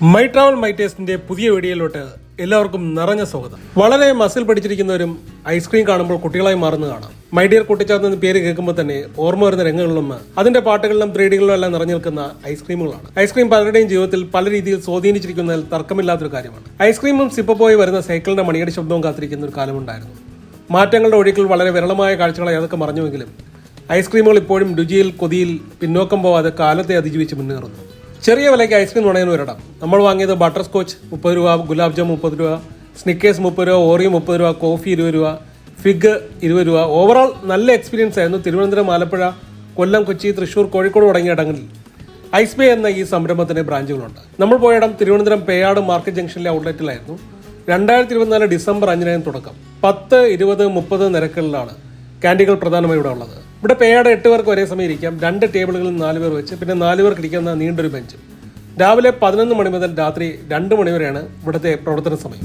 My travel my ടേസ്റ്റിന്റെ പുതിയ വീഡിയോയിലോട്ട് എല്ലാവർക്കും നിറഞ്ഞ സ്വാഗതം. വളരെ മസിൽ പഠിച്ചിരിക്കുന്നവരും ഐസ്ക്രീം കാണുമ്പോൾ കുട്ടികളായി മാറുന്നത് കാണാം മൈ ഡിയർ കുട്ടിച്ചാത്ത് എന്ന പേര് കേൾക്കുമ്പോൾ തന്നെ ഓർമ്മ വരുന്ന രംഗങ്ങളിലും അതിന്റെ പാട്ടുകളിലും ത്രീഡികളിലും എല്ലാം നിറഞ്ഞു നിൽക്കുന്ന ഐസ്ക്രീമുകളാണ് ഐസ്ക്രീം പലരുടെയും ജീവിതത്തിൽ പല രീതിയിൽ സ്വാധീനിച്ചിരിക്കുന്നതിൽ തർക്കമില്ലാത്തൊരു കാര്യമാണ്. ഐസ്ക്രീമും സിപ്പപ്പോയി വരുന്ന സൈക്കിളിന്റെ മണിയുടെ ശബ്ദവും കാത്തിരിക്കുന്ന ഒരു കാലമുണ്ടായിരുന്നു. മാറ്റങ്ങളുടെ ഒഴുക്കിൽ വളരെ വിരളമായ കാഴ്ചകളെ അതൊക്കെ മറഞ്ഞുവെങ്കിലും ഐസ്ക്രീമുകൾ ഇപ്പോഴും രുചിയിൽ കൊതിയിൽ പിന്നോക്കം പോവാതെ കാലത്തെ അതിജീവിച്ച് മുന്നേറുന്നു. ചെറിയ വിലയ്ക്ക് ഐസ്ക്രീം നുണയുന്ന ഒരിടം. നമ്മൾ വാങ്ങിയത് ബട്ടർ സ്കോച്ച് മുപ്പത് രൂപ ഗുലാബ് ജാം മുപ്പത് രൂപ സ്നിക്കേഴ്സ് മുപ്പത് രൂപ ഓറിയോ മുപ്പത് രൂപ കോഫി ഇരുപത് രൂപ ഫിഗ് ഇരുപത് രൂപ. ഓവറോൾ നല്ല എക്സ്പീരിയൻസ് ആയിരുന്നു തിരുവനന്തപുരം ആലപ്പുഴ കൊല്ലം കൊച്ചി തൃശ്ശൂർ കോഴിക്കോട് തുടങ്ങിയ ഇടങ്ങളിൽ. ഐസ് ബേ എന്ന ഈ സംരംഭത്തിന് ബ്രാഞ്ചുകളുണ്ട്. നമ്മൾ പോയിടം തിരുവനന്തപുരം പേയാട് മാർക്കറ്റ് ജംഗ്ഷനിലെ ഔട്ട്ലെറ്റിലായിരുന്നു. രണ്ടായിരത്തി ഇരുപത്തിനാല് ഡിസംബർ അഞ്ചിനായിരുന്നു തുടക്കം. പത്ത് ഇരുപത് മുപ്പത് നിരക്കുകളിലാണ് ക്യാന്റീകൾ പ്രധാനമായി ഇവിടെ ഉള്ളത്. ഇവിടെ പേയുടെ എട്ട് പേർക്ക് ഒരേ സമയം ഇരിക്കാം. രണ്ട് ടേബിളുകളിൽ നാല് പേർ വെച്ച് പിന്നെ നാല് പേർക്ക് ഇരിക്കുന്ന നീണ്ടൊരു ബെഞ്ച്. രാവിലെ പതിനൊന്ന് മണി മുതൽ രാത്രി രണ്ട് മണി വരെയാണ് ഇവിടുത്തെ പ്രവർത്തന സമയം.